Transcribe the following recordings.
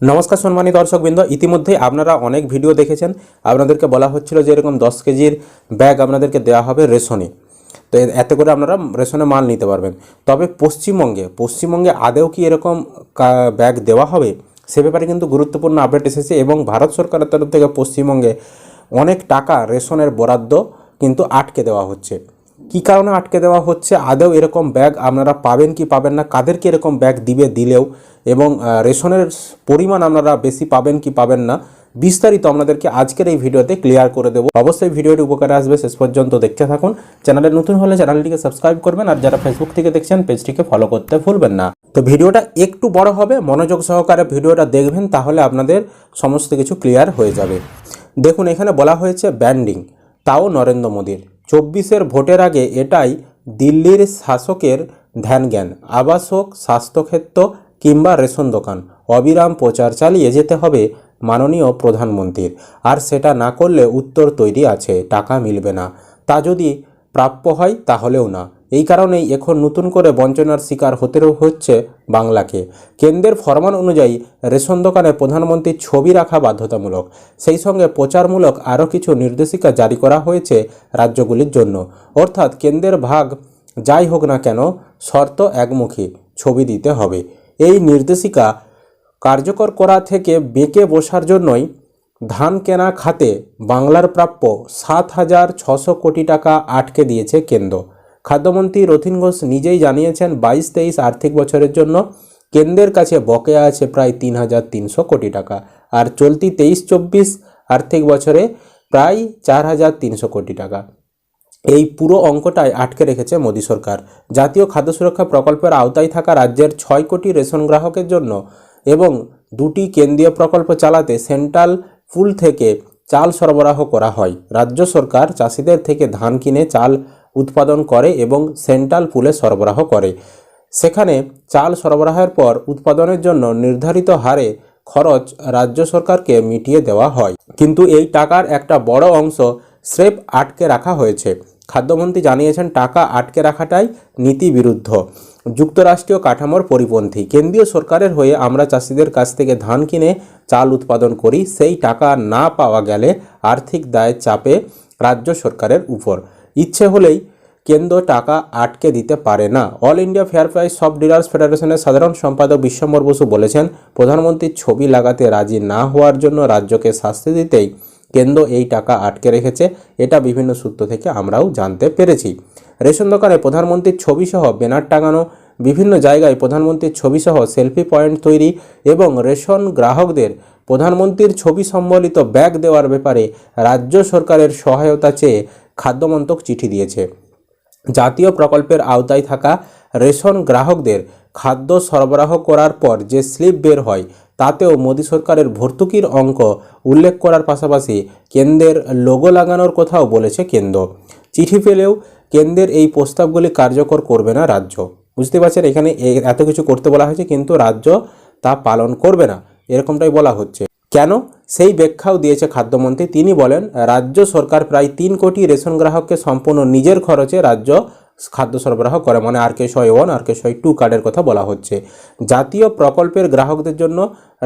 নমস্কার সম্মানী দর্শকবৃন্দ ইতিমধ্যে আপনারা অনেক ভিডিও দেখেছেন। আপনাদেরকে বলা হচ্ছিল যে এরকম দশ কেজির ব্যাগ আপনাদেরকে দেওয়া হবে রেশনে। তো এতে করে আপনারা রেশনে মাল নিতে পারবেন। তবে পশ্চিমবঙ্গে পশ্চিমবঙ্গে আদেও কি এরকম ব্যাগ দেওয়া হবে? সে ব্যাপারে কিন্তু গুরুত্বপূর্ণ আপডেট এসেছে এবং ভারত সরকারের তরফ থেকে পশ্চিমবঙ্গে অনেক টাকা রেশনের বরাদ্দ কিন্তু আটকে দেওয়া হচ্ছে। কি কারণে আটকে দেওয়া হচ্ছে? আদৌ এরকম ব্যাগ আপনারা পাবেন কি পাবেন না? কাদেরকে এরকম ব্যাগ দিবে, দিলেও? এবং রেশনের পরিমাণ আপনারা বেশি পাবেন কি পাবেন না? বিস্তারিত আপনাদেরকে আজকের এই ভিডিওতে ক্লিয়ার করে দেবো। অবশ্যই ভিডিওটি উপকারে আসবে, শেষ পর্যন্ত দেখতে থাকুন। চ্যানেলে নতুন হলে চ্যানেলটিকে সাবস্ক্রাইব করবেন, আর যারা ফেসবুক থেকে দেখছেন, পেজটিকে ফলো করতে ভুলবেন না। তো ভিডিওটা একটু বড় হবে, মনোযোগ সহকারে ভিডিওটা দেখবেন, তাহলে আপনাদের সমস্ত কিছু ক্লিয়ার হয়ে যাবে। দেখুন, এখানে বলা হয়েছে ব্যান্ডিং, তাও নরেন্দ্র মোদীর। চব্বিশের ভোটের আগে এটাই দিল্লির শাসকের ধ্যান জ্ঞান আবাস হোক স্বাস্থ্যক্ষেত্র কিংবা রেশন দোকান। অবিরাম প্রচার চালিয়ে যেতে হবে মাননীয় প্রধানমন্ত্রীর। আর সেটা না করলে উত্তর তৈরি আছে, টাকা মিলবে না। তা যদি প্রাপ্য হয় তাহলেও না। এই কারণেই এখন নতুন করে বঞ্চনার শিকার হতে হচ্ছে বাংলাকে। কেন্দ্রের ফরমান অনুযায়ী রেশন দোকানে প্রধানমন্ত্রীর ছবি রাখা বাধ্যতামূলক। সেই সঙ্গে প্রচারমূলক আরও কিছু নির্দেশিকা জারি করা হয়েছে রাজ্যগুলির জন্য। অর্থাৎ কেন্দ্রের ভাগ যাই হোক না কেন, শর্ত একমুখী, ছবি দিতে হবে। এই নির্দেশিকা কার্যকর করা থেকে বেঁকে বসার জন্যই ধান কেনা খাতে বাংলার প্রাপ্য সাত হাজার ছশো কোটি টাকা আটকে দিয়েছে কেন্দ্র। খাদ্যমন্ত্রী রথিন ঘোষ নিজেই জানিয়েছেন, বাইশ তেইশ আর্থিক বছরের জন্য কেন্দ্রের কাছে বকেয়া আছে প্রায় তিন হাজার তিনশো কোটি টাকা। আর চলতি তেইশ চব্বিশ আর্থিক বছরে প্রায় চার হাজার তিনশো কোটি টাকা। এই পুরো অঙ্কটাই আটকে রেখেছে মোদী সরকার। জাতীয় খাদ্য সুরক্ষা প্রকল্পের আওতায় থাকা রাজ্যের ছয় কোটি রেশন গ্রাহকের জন্য এবং দুটি কেন্দ্রীয় প্রকল্প চালাতে সেন্ট্রাল পুল থেকে চাল সরবরাহ করা হয়। রাজ্য সরকার চাষিদের থেকে ধান কিনে চাল উৎপাদন করে এবং সেন্ট্রাল পুলে সরবরাহ করে। সেখানে চাল সরবরাহের পর উৎপাদনের জন্য নির্ধারিত হারে খরচ রাজ্য সরকারকে মিটিয়ে দেওয়া হয়। কিন্তু এই টাকার একটা বড় অংশ স্রেফ আটকে রাখা হয়েছে। খাদ্যমন্ত্রী জানিয়েছেন, টাকা আটকে রাখাটাই নীতি বিরুদ্ধ যুক্তরাষ্ট্রীয় কাঠামোর পরিপন্থী। কেন্দ্রীয় সরকারের হয়ে আমরা চাষিদের কাছ থেকে ধান কিনে চাল উৎপাদন করি, সেই টাকা না পাওয়া গেলে আর্থিক দায়ের চাপে রাজ্য সরকারের উপর। ইচ্ছে হলেই কেন্দ্র টাকা আটকে দিতে পারে না। All India fair price shop dealers ফেডারেশনের সাধারণ সম্পাদক বিশ্বম্বর বসু বলেছেন, প্রধানমন্ত্রীর ছবি লাগাতে রাজি না হওয়ার জন্য রাজ্যকে শাস্তি দিতেই কেন্দ্র এই টাকা আটকে রেখেছে, এটা বিভিন্ন সূত্র থেকে আমরাও জানতে পেরেছি। রেশন দোকানে প্রধানমন্ত্রীর ছবি সহ ব্যানার টাঙানো, বিভিন্ন জায়গায় প্রধানমন্ত্রীর ছবি সহ সেলফি পয়েন্ট তৈরি এবং রেশন গ্রাহকদের প্রধানমন্ত্রীর ছবি সম্বলিত ব্যাগ দেওয়ার ব্যাপারে রাজ্য সরকারের সহায়তা চেয়ে খাদ্যমন্ত্রক চিঠি দিয়েছে। জাতীয় প্রকল্পের আওতায় থাকা রেশন গ্রাহকদের খাদ্য সরবরাহ করার পর যে স্লিপ বের হয়, তাতেও মোদী সরকারের ভর্তুকির অঙ্ক উল্লেখ করার পাশাপাশি কেন্দ্রের লোগো লাগানোর কথাও বলেছে কেন্দ্র। চিঠি পেলেও কেন্দ্রের এই প্রস্তাবগুলি কার্যকর করবে না রাজ্য। বুঝতে পারছেন? এখানে এত কিছু করতে বলা হয়েছে, কিন্তু রাজ্য তা পালন করবে না। এরকমটাই বলা হচ্ছে। কেন? সেই ব্যাখ্যাও দিয়েছে খাদ্যমন্ত্রী। তিনি বলেন, রাজ্য সরকার প্রায় তিন কোটি রেশন গ্রাহককে সম্পূর্ণ নিজের খরচে রাজ্য খাদ্য সরবরাহ করে মানে আর কে ছয় ওয়ান আর কে ছয় টু কার্ডের কথা বলা হচ্ছে। জাতীয় প্রকল্পের গ্রাহকদের জন্য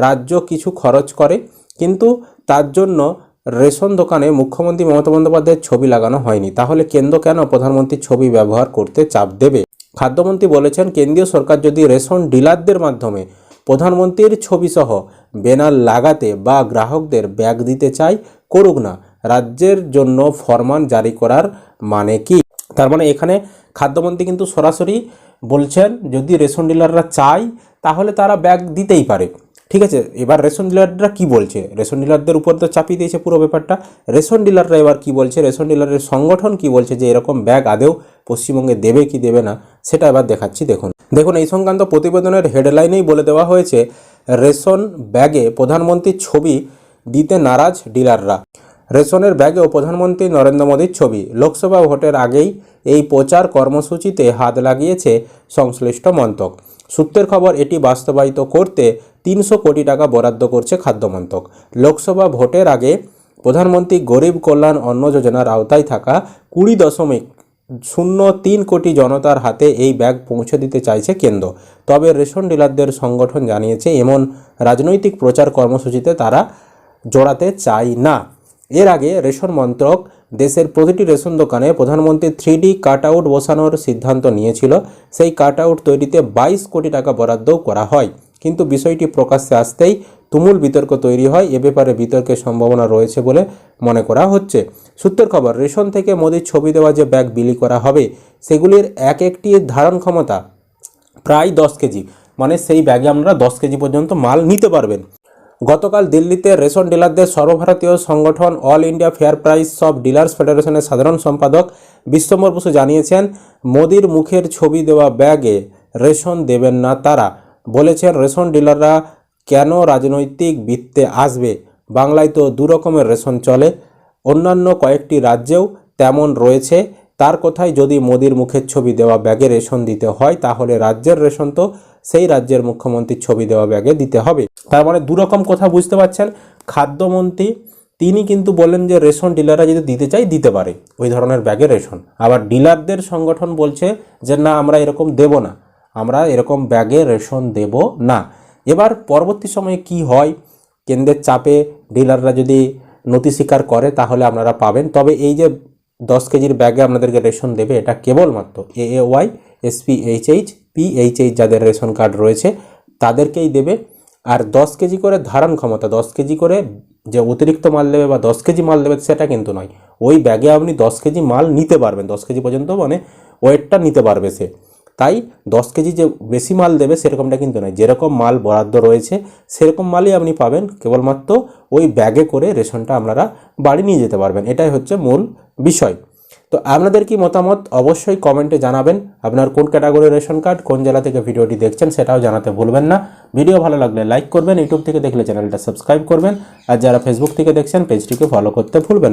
রাজ্য কিছু খরচ করে, কিন্তু তার জন্য রেশন দোকানে মুখ্যমন্ত্রী মমতা বন্দ্যোপাধ্যায়ের ছবি লাগানো হয়নি। তাহলে কেন্দ্র কেন প্রধানমন্ত্রীর ছবি ব্যবহার করতে চাপ দেবে? খাদ্যমন্ত্রী বলেছেন, কেন্দ্রীয় সরকার যদি রেশন ডিলারদের মাধ্যমে প্রধানমন্ত্রীর ছবিসহ ব্যানার লাগাতে বা গ্রাহকদের ব্যাগ দিতে চাই, করুক না। রাজ্যের জন্য ফরমান জারি করার মানে কি? তার মানে এখানে খাদ্যমন্ত্রী কিন্তু সরাসরি বলছেন, যদি রেশন ডিলাররা চায়, তাহলে তারা ব্যাগ দিতেই পারে। ঠিক আছে, এবার রেশন ডিলাররা কি বলছে? রেশন ডিলারদের উপর তো চাপিয়ে দিয়েছে পুরো ব্যাপারটা। রেশন ডিলাররা এবার কি বলছে? রেশন ডিলারের সংগঠন কি বলছে যে এরকম ব্যাগ আদেও পশ্চিমবঙ্গে দেবে কি দেবে না, সেটা এবার দেখাচ্ছি, দেখুন। দেখুন, এই সংক্রান্ত প্রতিবেদনের হেডলাইনেই বলে দেওয়া হয়েছে, রেশন ব্যাগে প্রধানমন্ত্রীর ছবি দিতে নারাজ ডিলাররা। রেশনের ব্যাগেও প্রধানমন্ত্রী নরেন্দ্র মোদীর ছবি। লোকসভা ভোটের আগেই এই প্রচার কর্মসূচিতে হাত লাগিয়েছে সংশ্লিষ্ট মন্ত্রক। সূত্রের খবর, এটি বাস্তবায়িত করতে তিনশো কোটি টাকা বরাদ্দ করছে খাদ্য মন্ত্রক লোকসভা ভোটের আগে প্রধানমন্ত্রী গরিব কল্যাণ অন্ন যোজনার আওতায় থাকা কুড়ি দশমিক শূন্য তিন কোটি জনতার হাতে এই ব্যাগ পৌঁছে দিতে চাইছে কেন্দ্র। তবে রেশন ডিলারদের সংগঠন জানিয়েছে, এমন রাজনৈতিক প্রচার কর্মসূচিতে তারা জড়াতে চায় না। এর আগে রেশন মন্ত্রক দেশের প্রতিটি রেশন দোকানে প্রধানমন্ত্রী থ্রি ডি কাট আউট বসানোর সিদ্ধান্ত নিয়েছিল। সেই কাট আউট তৈরিতে বাইশ কোটি টাকা বরাদ্দও করা হয়। কিন্তু বিষয়টি প্রকাশ্যে আসতেই তুমুল বিতর্ক তৈরি হয়। এ ব্যাপারে বিতর্কের সম্ভাবনা রয়েছে বলে মনে করা হচ্ছে। সূত্রের খবর, রেশন থেকে মোদির ছবি দেওয়া যে ব্যাগ বিলি করা হবে, সেগুলির এক একটি ধারণ ক্ষমতা প্রায় দশ কেজি। মানে সেই ব্যাগে আপনারা দশ কেজি পর্যন্ত মাল নিতে পারবেন। গতকাল দিল্লিতে রেশন ডিলারদের সর্বভারতীয় সংগঠন all India fair price shop dealers ফেডারেশনের সাধারণ সম্পাদক বিশ্বম্বর বসু জানিয়েছেন, মোদির মুখের ছবি দেওয়া ব্যাগে রেশন দেবেন না তারা। বলেছেন, রেশন ডিলাররা কেন রাজনৈতিক বৃত্তে আসবে? বাংলায় তো দু রকমের রেশন চলে। অন্যান্য কয়েকটি রাজ্যেও তেমন রয়েছে। তার কথায় যদি মোদির মুখের ছবি দেওয়া ব্যাগে রেশন দিতে হয়, তাহলে রাজ্যের রেশন তো সেই রাজ্যের মুখ্যমন্ত্রীর ছবি দেওয়া ব্যাগে দিতে হবে। তার মানে দু রকম কথা বুঝতে পারছেন। খাদ্যমন্ত্রী, তিনি কিন্তু বললেন যে রেশন ডিলাররা যদি দিতে চাই দিতে পারে। ওই ধরনের ব্যাগে রেশন। আবার ডিলারদের সংগঠন বলছে যে, না, আমরা এরকম দেব না। আমরা এরকম ব্যাগে রেশন দেব না। এবার পরবর্তী সময়ে কি হয়? কেন্দ্রের চাপে ডিলাররা যদি নথি স্বীকার করে, তাহলে আপনারা পাবেন। তবে এই যে দশ কেজির ব্যাগে আপনাদেরকে রেশন দেবে, এটা কেবলমাত্র A A Y SP H H P H H যাদের রেশন কার্ড রয়েছে, তাদেরকেই দেবে। আর দশ কেজি করে ধারণ ক্ষমতা, দশ কেজি করে যে অতিরিক্ত মাল দেবে বা দশ কেজি মাল দেবে, সেটা কিন্তু নয়। ওই ব্যাগে আপনি দশ কেজি মাল নিতে পারবেন। দশ কেজি পর্যন্ত মানে ওয়েটটা নিতে পারবে সে। তাই দশ কেজি যে বেশি মাল দেবে সেরকমটা কিন্তু নয়। যেরকম মাল বরাদ্দ রয়েছে, সেরকম মালই আপনি পাবেন। কেবলমাত্র ওই ব্যাগে করে রেশনটা আপনারা বাড়ি নিয়ে যেতে পারবেন। এটাই হচ্ছে মূল বিষয়। তো আপনাদের কি মতামত? অবশ্যই কমেন্টে জানাবেন। আপনার কোন ক্যাটাগরির রেশন কার্ড কোন জেলা থেকে ভিডিওটি দেখছেন সেটাও জানাতে ভুলবেন না। ভিডিও ভালো লাগলে লাইক করবেন ইউটিউব থেকে দেখলে চ্যানেলটা সাবস্ক্রাইব করবেন। আর যারা ফেসবুক থেকে দেখছেন পেজটিকে ফলো করতে ভুলবেন